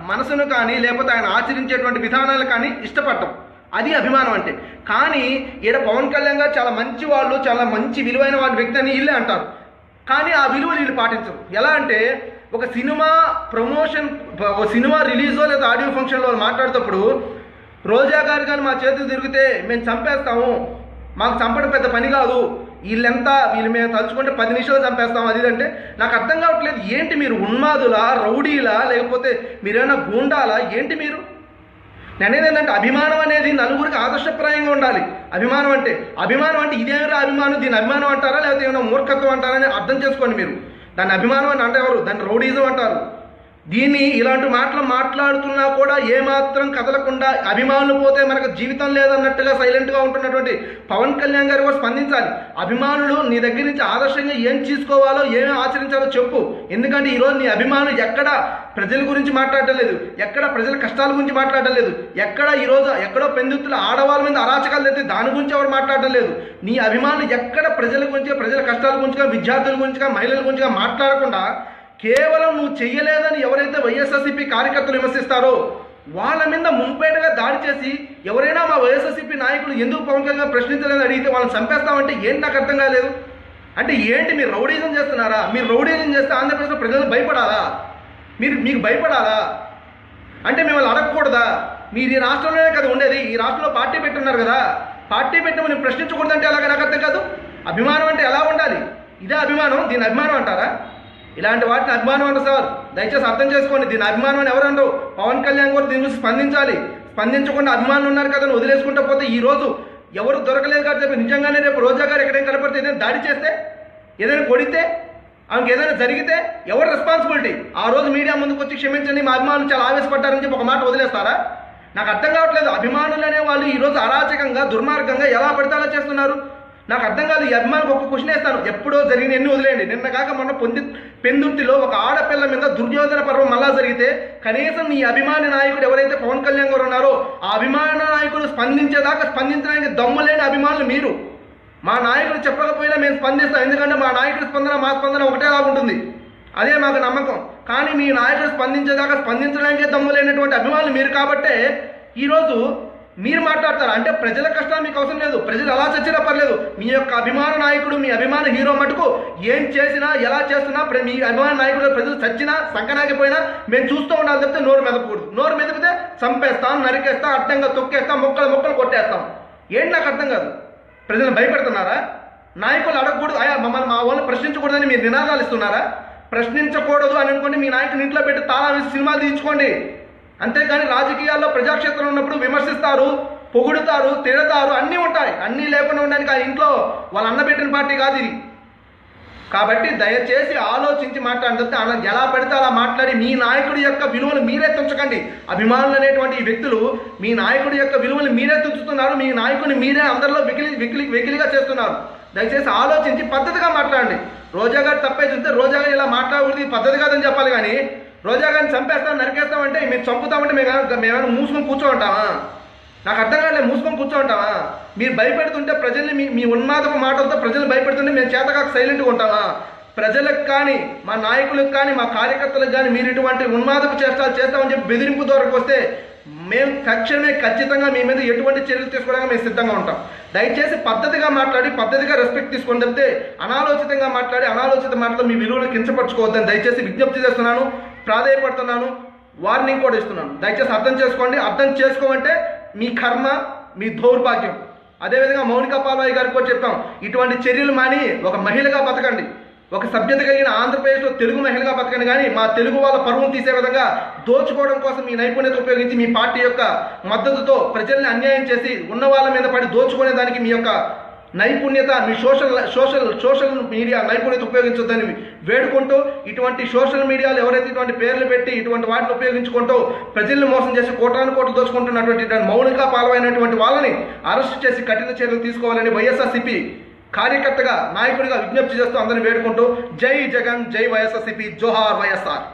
మనసును కానీ లేకపోతే ఆయన ఆచరించేటువంటి విధానాలు కానీ ఇష్టపడటం. అది అభిమానం అంటే. కానీ ఈడ పవన్ కళ్యాణ్ గారు చాలా మంచి వాళ్ళు చాలా మంచి విలువైన వాళ్ళ వ్యక్తి అని వీళ్ళే అంటారు. కానీ ఆ విలువలు వీళ్ళు పాటించరు. ఎలా అంటే ఒక సినిమా ప్రమోషన్ ఒక సినిమా రిలీజో లేదా ఆడియో ఫంక్షన్లో మాట్లాడేటప్పుడు రోజా గారు కానీ మా చేతులు తిరిగితే మేము చంపేస్తాము. మాకు చంపడం పెద్ద పని కాదు. వీళ్ళెంతా వీళ్ళు మేము తలుచుకుంటే పది నిమిషాలు చంపేస్తాం. అది అంటే నాకు అర్థం కావట్లేదు. ఏంటి మీరు ఉన్మాదులా రౌడీలా లేకపోతే మీరేమైనా గూండాలా? ఏంటి మీరు? నేను ఏంటంటే అభిమానం అనేది నలుగురికి ఆదర్శప్రాయంగా ఉండాలి. అభిమానం అంటే అభిమానం అంటే ఇదేమిరా అభిమానం? దీని అభిమానం అంటారా? లేకపోతే ఏమైనా మూర్ఖత్వం అంటారా? అని అర్థం చేసుకోండి మీరు. దాన్ని అభిమానం అని అంటే ఎవరు? దాన్ని రౌడీజం అంటారు. దీన్ని ఇలాంటి మాటలు మాట్లాడుతున్నా కూడా ఏమాత్రం కదలకుండా అభిమానులు పోతే మనకు జీవితం లేదన్నట్టుగా సైలెంట్గా ఉంటున్నటువంటి పవన్ కళ్యాణ్ గారు కూడా స్పందించాలి. అభిమానులు నీ దగ్గర నుంచి ఆదర్శంగా ఏం తీసుకోవాలో ఏమి ఆచరించాలో చెప్పు. ఎందుకంటే ఈరోజు నీ అభిమానులు ఎక్కడ ప్రజల గురించి మాట్లాడటం లేదు ఎక్కడ ప్రజల కష్టాల గురించి మాట్లాడటం లేదు ఎక్కడ ఈరోజు ఎక్కడో పెందుతుల ఆడవాళ్ళ మీద అరాచకాలు తెస్తే దాని గురించి ఎవరు మాట్లాడటం లేదు. నీ అభిమానులు ఎక్కడ ప్రజల గురించి ప్రజల కష్టాల గురించిగా విద్యార్థుల గురించిగా మహిళల గురించిగా మాట్లాడకుండా కేవలం నువ్వు చెయ్యలేదని ఎవరైతే వైఎస్ఆర్సీపీ కార్యకర్తలు విమర్శిస్తారో వాళ్ళ మీద ముంపేటగా దాడి చేసి ఎవరైనా మా వైఎస్ఆర్సీపీ నాయకులు ఎందుకు పవన్ కళ్యాణ్ ప్రశ్నించలేదని అడిగితే వాళ్ళని చంపేస్తామంటే ఏంటి నాకు అర్థం కాలేదు? అంటే ఏంటి మీరు రౌడీజం చేస్తున్నారా? మీరు రౌడీజం చేస్తే ఆంధ్రప్రదేశ్లో ప్రజలు భయపడాలా? మీరు మీకు భయపడాలా? అంటే మిమ్మల్ని అడగకూడదా? మీరు ఈ రాష్ట్రంలోనే కదా ఉండేది ఈ రాష్ట్రంలో పార్టీ పెట్టున్నారు కదా. పార్టీ పెట్టమని ప్రశ్నించకూడదంటే అలాగే నాకు అర్థం కాదు? అభిమానం అంటే ఎలా ఉండాలి? ఇదే అభిమానం దీని అభిమానం అంటారా? ఇలాంటి వాటిని అభిమానం అంటారు సార్. దయచేసి అర్థం చేసుకోండి. దీని అభిమానం అని ఎవరు పవన్ కళ్యాణ్ కూడా దీని గురించి స్పందించాలి. స్పందించకుండా అభిమానులు ఉన్నారు కదా వదిలేసుకుంటూ పోతే ఈ రోజు ఎవరు దొరకలేదు కాబట్టి చెప్పి నిజంగానే రేపు రోజా గారు ఎక్కడైనా కనపడితే ఏదైనా దాడి చేస్తే ఏదైనా కొడితే ఆమెకి ఏదైనా జరిగితే ఎవరు రెస్పాన్సిబిలిటీ ఆ రోజు మీడియా ముందుకు వచ్చి క్షమించండి మా అభిమానులు చాలా ఆవేశపడ్డారని చెప్పి ఒక మాట వదిలేస్తారా? నాకు అర్థం కావట్లేదు. అభిమానులు అనే వాళ్ళు ఈ రోజు అరాచకంగా దుర్మార్గంగా ఎలా పడితే అలా చేస్తున్నారు? నాకు అర్థం కాదు ఈ అభిమానికి ఒక క్వశ్చన్ వేస్తాను. ఎప్పుడో జరిగిన ఎన్ని వదిలేయండి. నిన్న కాక మొన్న పొంది పెందుర్తిలో ఒక ఆడపిల్ల మీద దుర్యోధన పర్వం మళ్ళా జరిగితే కనీసం ఈ అభిమాని నాయకుడు ఎవరైతే పవన్ కళ్యాణ్ గారు ఉన్నారో ఆ అభిమాన నాయకుడు స్పందించేదాకా స్పందించడానికి దమ్ములేని అభిమానులు మీరు. మా నాయకుడు చెప్పకపోయినా మేము స్పందిస్తాం. ఎందుకంటే మా నాయకుడి స్పందన మా స్పందన ఒకటేలాగా ఉంటుంది. అదే మాకు నమ్మకం. కానీ మీ నాయకుడు స్పందించేదాకా స్పందించడానికే దమ్ము లేనటువంటి అభిమానులు మీరు కాబట్టే ఈరోజు మీరు మాట్లాడతారు? అంటే ప్రజల కష్టాలు మీకు అవసరం లేదు. ప్రజలు ఎలా చచ్చినా పర్లేదు. మీ యొక్క అభిమాన నాయకుడు మీ అభిమాన హీరో మటుకు ఏం చేసినా ఎలా చేస్తున్నా ప్ర- మీ అభిమాన నాయకుడు ప్రజలు చచ్చినా సంకనాగిపోయినా మేము చూస్తూ ఉండాలి చెప్తే నోరు మెదపకూడదు. నోరు మెదిపితే చంపేస్తాం నరికేస్తాం అడ్డంగా తొక్కేస్తాం మొక్కలు మొక్కలు కొట్టేస్తాం. ఏంటి నాకు అర్థం కాదు. ప్రజలను భయపెడుతున్నారా? నాయకులు అడగకూడదు. అయ్యా మమ్మల్ని మా వాళ్ళని ప్రశ్నించకూడదని మీరు నినాదాలు ఇస్తున్నారా? ప్రశ్నించకూడదు అని అనుకోండి మీ నాయకుని ఇంట్లో పెట్టి తాళా వేసి సినిమాలు తీయించుకోండి. అంతేకాని రాజకీయాల్లో ప్రజాక్షేత్రం ఉన్నప్పుడు విమర్శిస్తారు పొగుడుతారు తిడతారు అన్నీ ఉంటాయి. అన్నీ లేకుండా ఉండడానికి ఆ ఇంట్లో వాళ్ళు అన్నబెట్టిన పార్టీ కాదు ఇది. కాబట్టి దయచేసి ఆలోచించి మాట్లాడితే ఆయన ఎలా పెడితే అలా మాట్లాడి మీ నాయకుడి యొక్క విలువలు మీరే తుంచకండి. అభిమానులు అనేటువంటి ఈ వ్యక్తులు మీ నాయకుడి యొక్క విలువలు మీరే తుంచుతున్నారు. మీ నాయకుడిని మీరే అందరిలో వికిలి వికిలి వికిలిగా చేస్తున్నారు. దయచేసి ఆలోచించి పద్ధతిగా మాట్లాడండి. రోజా గారు తప్పే చూస్తే రోజా గారు ఇలా మాట్లాడకూడదు పద్ధతి కాదని చెప్పాలి కానీ రోజా గారిని చంపేస్తాం నరికేస్తామంటే మీరు చంపుతామంటే మేము ఏమైనా- మూసుకొని కూర్చోంటామా నాకు అర్థం కాలేదు మూసుకొని కూర్చోంటామా మీరు భయపెడుతుంటే ప్రజల్ని మీ మీ ఉన్మాదపు మాటలతో ప్రజలు భయపెడుతుంటే మేము చేతకాక సైలెంట్గా ఉంటామా? ప్రజలకు కానీ మా నాయకులకు కానీ మా కార్యకర్తలకు కానీ మీరు ఇటువంటి ఉన్మాదపు చేష్టాలు చేస్తామని చెప్పి బెదిరింపు దూరకు వస్తే మేము తక్షణమే ఖచ్చితంగా మీ మీద ఎటువంటి చర్యలు తీసుకోవడానికి మేము సిద్ధంగా ఉంటాం. దయచేసి పద్ధతిగా మాట్లాడి పద్ధతిగా రెస్పెక్ట్ తీసుకొని తప్పితే అనాలోచితంగా మాట్లాడి అనాలోచిత మాటలు మీ విలువను కించపరచుకోవద్దని దయచేసి విజ్ఞప్తి చేస్తున్నాను. ప్రాధాయపడుతున్నాను వార్నింగ్ కూడా ఇస్తున్నాను. దయచేసి అర్థం చేసుకోండి. అర్థం చేసుకోమంటే మీ కర్మ మీ దౌర్భాగ్యం. అదేవిధంగా మౌనిక పాల్వాయి గారికి కూడా చెప్పాం ఇటువంటి చర్యలు మాని ఒక మహిళగా బతకండి. ఒక సభ్యత కలిగిన ఆంధ్రప్రదేశ్లో తెలుగు మహిళగా బతకండి కానీ మా తెలుగు వాళ్ళ పరువును తీసే విధంగా దోచుకోవడం కోసం మీ నైపుణ్యత ఉపయోగించి మీ పార్టీ యొక్క మద్దతుతో ప్రజల్ని అన్యాయం చేసి ఉన్న వాళ్ళ మీద పడి దోచుకునే దానికి మీ యొక్క నైపుణ్యత మీ సోషల్ సోషల్ సోషల్ మీడియా నైపుణ్యత ఉపయోగించొద్దని వేడుకుంటూ ఇటువంటి సోషల్ మీడియాలో ఎవరైతే ఇటువంటి పేర్లు పెట్టి ఇటువంటి వాటిని ఉపయోగించుకుంటూ ప్రజల్ని మోసం చేసి కోటాను కోట్లు దోచుకుంటున్నటువంటి ఇటువంటి మౌనిక పాల్వైనటువంటి వాళ్ళని అరెస్ట్ చేసి కఠిన చర్యలు తీసుకోవాలని వైఎస్ఆర్సీపీ కార్యకర్తగా నాయకుడిగా విజ్ఞప్తి చేస్తూ అందరిని వేడుకుంటూ జై జగన్ జై వైఎస్ఆర్సీపీ జోహార్ వైఎస్ఆర్.